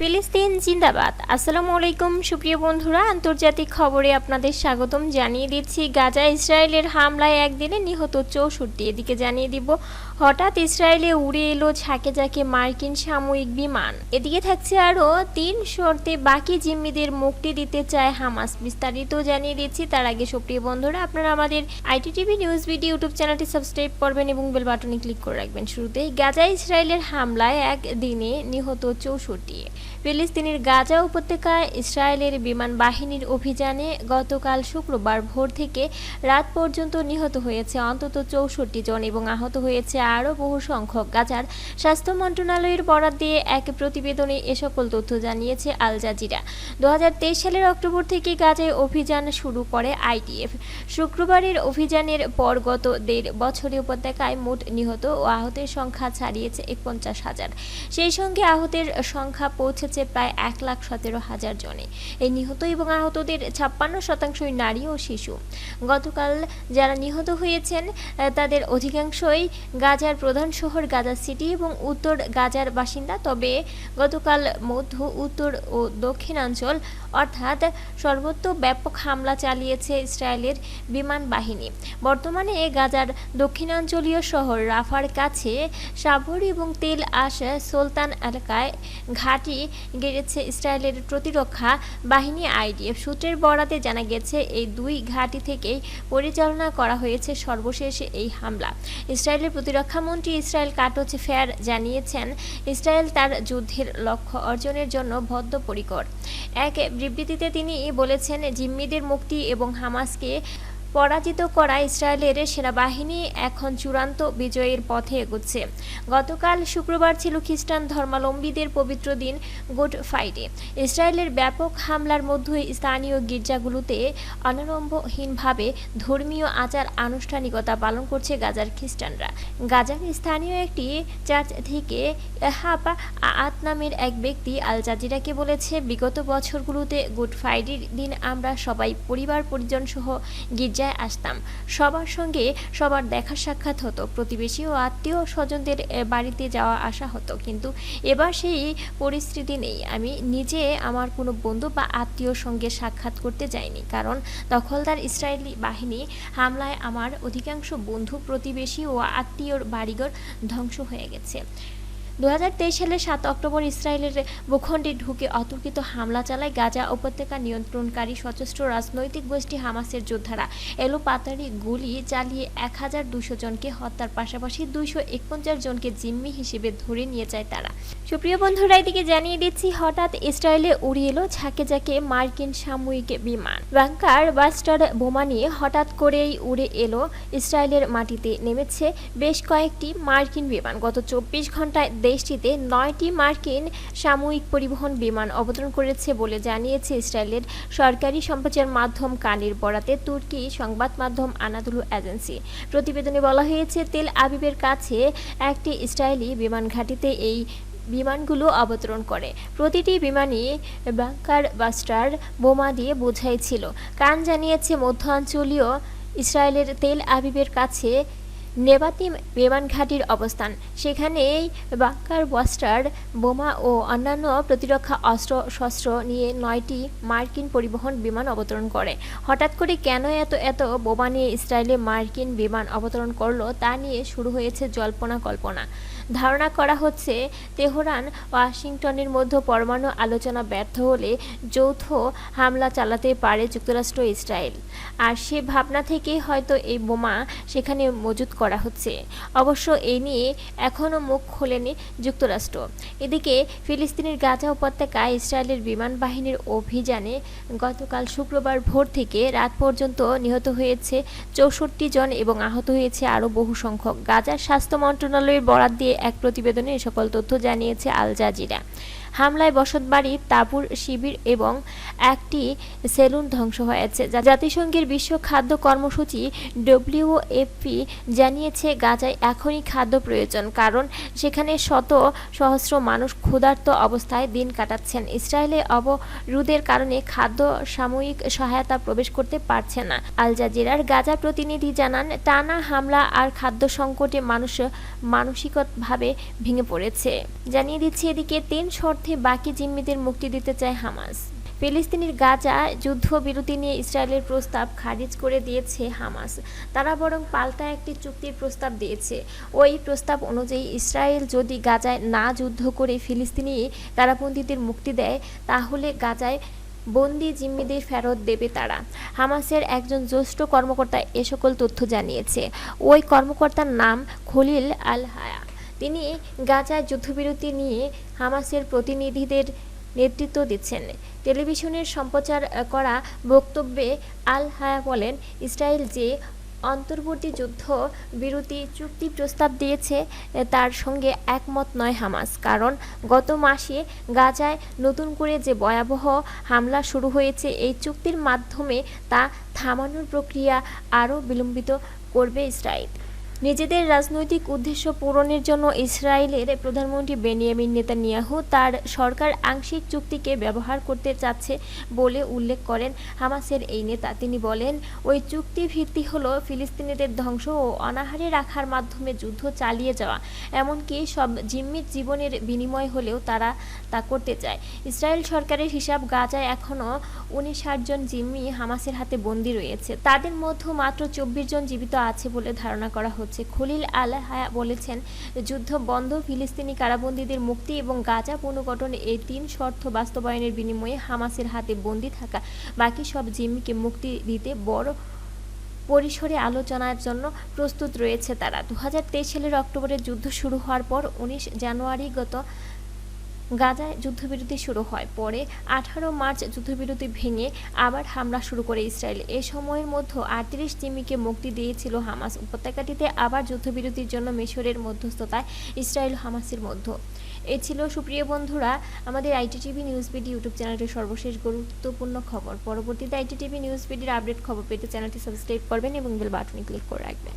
ফিলিস্তিন জিন্দাবাদ। আসসালামু আলাইকুম, সুপ্রিয় বন্ধুরা, আন্তর্জাতিক খবরে আপনাদের স্বাগতম। জানিয়ে দিচ্ছি, গাজা ইসরায়েলের হামলায় একদিনে নিহত চৌষট্টি। এদিকে জানিয়ে দিব, হঠাৎ ইসরায়েলে উড়ে এলো ঝাঁকে ঝাঁকে মার্কিন সাময়িক বিমান। এদিকে থাকছে আরও তিন শর্তে বাকি জিম্মিদের মুক্তি দিতে চায় হামাস। বিস্তারিত জানিয়ে দিচ্ছি, তার আগে সুপ্রিয় বন্ধুরা, আপনারা আমাদের IT TV news video YouTube চ্যানেলটি সাবস্ক্রাইব করবেন এবং বেল বাটনে ক্লিক করে রাখবেন। শুরুতেই গাজা ইসরায়েলের হামলায় একদিনে নিহত চৌষট্টি। ফিলিস্তিনের গাজা উপত্যকায় ইসরায়েলের বিমান বাহিনীর অভিযানে গতকাল শুক্রবার ভোর থেকে রাত পর্যন্ত নিহত হয়েছে অন্তত চৌষট্টি জন এবং আহত হয়েছে আরও বহু সংখ্যক গাজার স্বাস্থ্য মন্ত্রণালয়ের বরাদ দিয়ে এক প্রতিবেদনে এ সকল তথ্য জানিয়েছে আল জাজিরা। দু হাজার তেইশ সালের অক্টোবর থেকে গাজায় অভিযান শুরু করে আইটিএফ। শুক্রবারের অভিযানের পর গত দেড় বছরে উপত্যকায় মোট নিহত ও আহতের সংখ্যা ছাড়িয়েছে একপঞ্চাশ হাজার। সেই সঙ্গে আহতের সংখ্যা পৌঁছেছে প্রায় এক লাখ সতেরো হাজার জনে। এই নিহত এবং আহতদের ছাপ্পান্ন শতাংশই নারী ও শিশু। গতকাল যারা নিহত হয়েছেন তাদের অধিকাংশই গাজার প্রধান শহর গাজা সিটি এবং উত্তর গাজার বাসিন্দা। তবে গতকাল মধ্য, উত্তর ও দক্ষিণাঞ্চল, অর্থাৎ সর্বত্র ব্যাপক হামলা চালিয়েছে ইসরায়েলের বিমান বাহিনী। বর্তমানে গাজার দক্ষিণাঞ্চলীয় শহর রাফার কাছে সাবর এবং তেল আশ সুলতান এলাকায় ঘাঁটি গেড়েছে ইসরায়েলের প্রতিরক্ষা বাহিনী আইডিএফ। সূত্রের বরাতে জানা গেছে, এই দুই ঘাঁটি থেকেই পরিচালনা করা হয়েছে সর্বশেষ এই হামলা। ইসরায়েলের প্রতিরক্ষা মন্ত্রী ইসরায়েল কাটোচ ফেয়ার জানিয়েছেন, ইসরায়েল তার যুদ্ধের লক্ষ্য অর্জনের জন্য বদ্ধপরিকর। এক বিবৃতিতে তিনি বলেছেন, জিম্মিদের মুক্তি এবং হামাসকে পরাজিত করা ইসরায়েলের সেনাবাহিনী এখন চূড়ান্ত বিজয়ের পথে এগোচ্ছে। গতকাল শুক্রবার ছিল খ্রিস্টান ধর্মাবলম্বীদের পবিত্র দিন, গুড ফ্রাইডে। ইসরায়েলের ব্যাপক হামলার মধ্যে স্থানীয় গির্জাগুলোতে অনারম্ভহীনভাবে ধর্মীয় আচার আনুষ্ঠানিকতা পালন করছে গাজার খ্রিস্টানরা। গাজার স্থানীয় একটি চার্চ থেকে আত নামের এক ব্যক্তি আল জাজিরাকে বলেছে, বিগত বছরগুলোতে গুড ফ্রাইডের দিন আমরা সবাই পরিবার পরিজন সহ গির্জায় আসতাম। সবার সঙ্গে সবার দেখা সাক্ষাৎ হতো। প্রতিবেশী ও আত্মীয় স্বজনদের বাড়িতে যাওয়া আসা হতো। কিন্তু এবার সেই পরিস্থিতি নেই। আমি নিজে আমার কোনো বন্ধু বা আত্মীয়র সঙ্গে সাক্ষাৎ করতে যাইনি। কারণ দখলদার ইসরায়েলি বাহিনী হামলায় আমার অধিকাংশ বন্ধু প্রতিবেশী ও আত্মীয়র বাড়িঘর ধ্বংস হয়ে গেছে। দু হাজার তেইশ সালের সাত অক্টোবর ইসরায়েলের ভূখণ্ডে ঢুকে অতর্কিত হামলা চালায় গাজা উপত্যকা নিয়ন্ত্রণকারী সশস্ত্র রাজনৈতিক গোষ্ঠী হামাসের যোদ্ধারা। এলো পাতারি গুলি চালিয়ে এক হাজার দুশো জনকে হত্যার পাশাপাশি দুইশো একপঞ্চাশ জনকে জিম্মি হিসেবে ধরে নিয়ে যায় তারা। সুপ্রিয় বন্ধুরা, এদিকে জানিয়ে দিচ্ছি, হঠাৎ ইসরায়েলে উড়িয়ে এলো ঝাঁকে ঝাঁকে মার্কিন সাময়িক বিমান। বাংকার বাস্টার বোমা নিয়ে হঠাৎ করেই উড়ে এলো ইসরায়েলের মাটিতে নেমেছে বেশ কয়েকটি মার্কিন বিমান। গত চব্বিশ ঘন্টায় দেশটিতে নয়টি মার্কিন সাময়িক পরিবহন বিমান অবতরণ করেছে বলে জানিয়েছে ইসরায়েলের সরকারি সম্প্রচার মাধ্যম কানির বরাতে তুর্কি সংবাদ মাধ্যম আনাদুলু এজেন্সি। প্রতিবেদনে বলা হয়েছে, তেল আবিবের কাছে একটি ইসরায়েলি বিমান ঘাঁটিতে এই বিমানগুলো অবতরণ করে। প্রতিটি বিমানই বাংকার বাস্টার বোমা দিয়ে বোঝাই ছিল। কান জানিয়েছে, মধ্যাঞ্চলীয় ইসরায়েলের তেল আবিবের কাছে নেবাতিম বিমানঘাটির অবস্থান। সেখানেই বাক্কার বাস্টার বোমা ও অন্যান্য প্রতিরক্ষা অস্ত্র, শস্ত্র নিয়ে নয়টি মার্কিন পরিবহন বিমান অবতরণ করে। হঠাৎ করে কেন এত এত বোমা নিয়ে ইসরায়েলে মার্কিন বিমান অবতরণ করল তা নিয়ে শুরু হয়েছে জল্পনা কল্পনা ধারণা করা হচ্ছে তেহরান ওয়াশিংটনের মধ্যে পরমাণু আলোচনা ব্যর্থ হলে যৌথ হামলা চালাতে পারে যুক্তরাষ্ট্র ইসরায়েল। আর সে ভাবনা থেকেই হয়তো এই বোমা সেখানে মজুত করা হচ্ছে। অবশ্য এই নিয়ে এখনও মুখ খোলেনি যুক্তরাষ্ট্র। এদিকে ফিলিস্তিনের গাজা উপত্যকায় ইসরায়েলের বিমান বাহিনীর অভিযানে গতকাল শুক্রবার ভোর থেকে রাত পর্যন্ত নিহত হয়েছে চৌষট্টি জন এবং আহত হয়েছে আরও বহু সংখ্যক গাজার স্বাস্থ্য মন্ত্রণালয়ের বরাদ দিয়ে এক প্রতিবেদনে এ সকল তথ্য জানিয়েছে আল জাজিরা। হামলায় বসতবাড়ি তাপুর শিবির এবং একটি সেলুন ধ্বংস হয়েছে। জাতিসংঘের বিশ্ব খাদ্য কর্মসূচি ডব্লিউএফপি জানিয়েছে, গাজায় এখনই খাদ্য প্রয়োজন, কারণ সেখানে শত সহস্র মানুষ ক্ষুধার্ত অবস্থায় দিন কাটাচ্ছেন। ইসরায়েলে অবরোধের কারণে খাদ্য সাময়িক সহায়তা প্রবেশ করতে পারছে না। আল জাজিরার গাজা প্রতিনিধি জানান, টানা হামলা আর খাদ্য সংকটে মানুষ মানসিকভাবে ভেঙে পড়েছে। জানিয়ে দিচ্ছে এদিকে তিন শর্তে বাকি জিম্মিদের মুক্তি দিতে চায় হামাস। ফিলিস্তিনের গাজা যুদ্ধবিরতি নিয়ে ইসরায়েলের প্রস্তাব খারিজ করে দিয়েছে হামাস। তারা বরং পাল্টা একটি চুক্তির প্রস্তাব দিয়েছে। ওই প্রস্তাব অনুযায়ী ইসরায়েল যদি গাজায় না যুদ্ধ করে ফিলিস্তিনি কারাবন্দীদের মুক্তি দেয়, তাহলে গাজায় বন্দি জিম্মিদের ফেরত দেবে তারা। হামাসের একজন জ্যেষ্ঠ কর্মকর্তা এ সকল তথ্য জানিয়েছে। ওই কর্মকর্তার নাম খলিল আল হায়া তিনি গাজায় যুদ্ধবিরতি নিয়ে হামাসের প্রতিনিধিদের নেতৃত্ব দিচ্ছেন। টেলিভিশনের সম্প্রচার করা বক্তব্যে আল হায়া বলেন, ইসরায়েল যে অন্তর্বর্তী যুদ্ধ বিরতি চুক্তি প্রস্তাব দিয়েছে তার সঙ্গে একমত নয় হামাস। কারণ গত মাসে গাজায় নতুন করে যে ভয়াবহ হামলা শুরু হয়েছে, এই চুক্তির মাধ্যমে তা থামানোর প্রক্রিয়া আরও বিলম্বিত করবে ইসরায়েল। নিজেদের রাজনৈতিক উদ্দেশ্য পূরণের জন্য ইসরায়েলের প্রধানমন্ত্রী বেনিয়ামিন নেতানিয়াহু তার সরকার আংশিক চুক্তিকে ব্যবহার করতে চাচ্ছে বলে উল্লেখ করেন হামাসের এই নেতা। তিনি বলেন, ওই চুক্তি ভিত্তি হলো ফিলিস্তিনিদের ধ্বংস ও অনাহারে রাখার মাধ্যমে যুদ্ধ চালিয়ে যাওয়া। এমনকি সব জিম্মির জীবনের বিনিময় হলেও তারা তা করতে চায়। ইসরায়েল সরকারের হিসাব গাজায় এখনও উনিশাট জন জিম্মি হামাসের হাতে বন্দী রয়েছে। তাদের মধ্যে মাত্র চব্বিশ জন জীবিত আছে বলে ধারণা করা হচ্ছে। খলিল আল হায়া বলেছেন, যুদ্ধ বন্ধ, ফিলিস্তিনি কারাবন্দীদের মুক্তি এবং গাজা পুনর্গঠন এই তিন শর্ত বাস্তবায়নের বিনিময়ে হামাসের হাতে বন্দী থাকা, বাকি সব জিম্মিকে মুক্তি দিতে বড় পরিসরে আলোচনার জন্য প্রস্তুত রয়েছে তারা। দু হাজার তেইশ সালের অক্টোবরে যুদ্ধ শুরু হওয়ার পর উনিশ জানুয়ারি গত গাজায় যুদ্ধবিরতি শুরু হয়। পরে আঠারো মার্চ যুদ্ধবিরতি ভেঙে আবার হামলা শুরু করে ইসরায়েল। এ সময়ের মধ্যে আটত্রিশ জিম্মিকে মুক্তি দিয়েছিল হামাস। উপত্যকাটিতে আবার যুদ্ধবিরতির জন্য মিশরের মধ্যস্থতায় ইসরায়েল হামাসের মধ্যে। এ ছিল, সুপ্রিয় বন্ধুরা, আমাদের IT TV news BD YouTube চ্যানেলটির সর্বশেষ গুরুত্বপূর্ণ খবর। পরবর্তীতে আইটি টিভি নিউজ বিডির আপডেট খবর পেতে চ্যানেলটি সাবস্ক্রাইব করবেন এবং বেল বাটনে ক্লিক করে রাখবেন।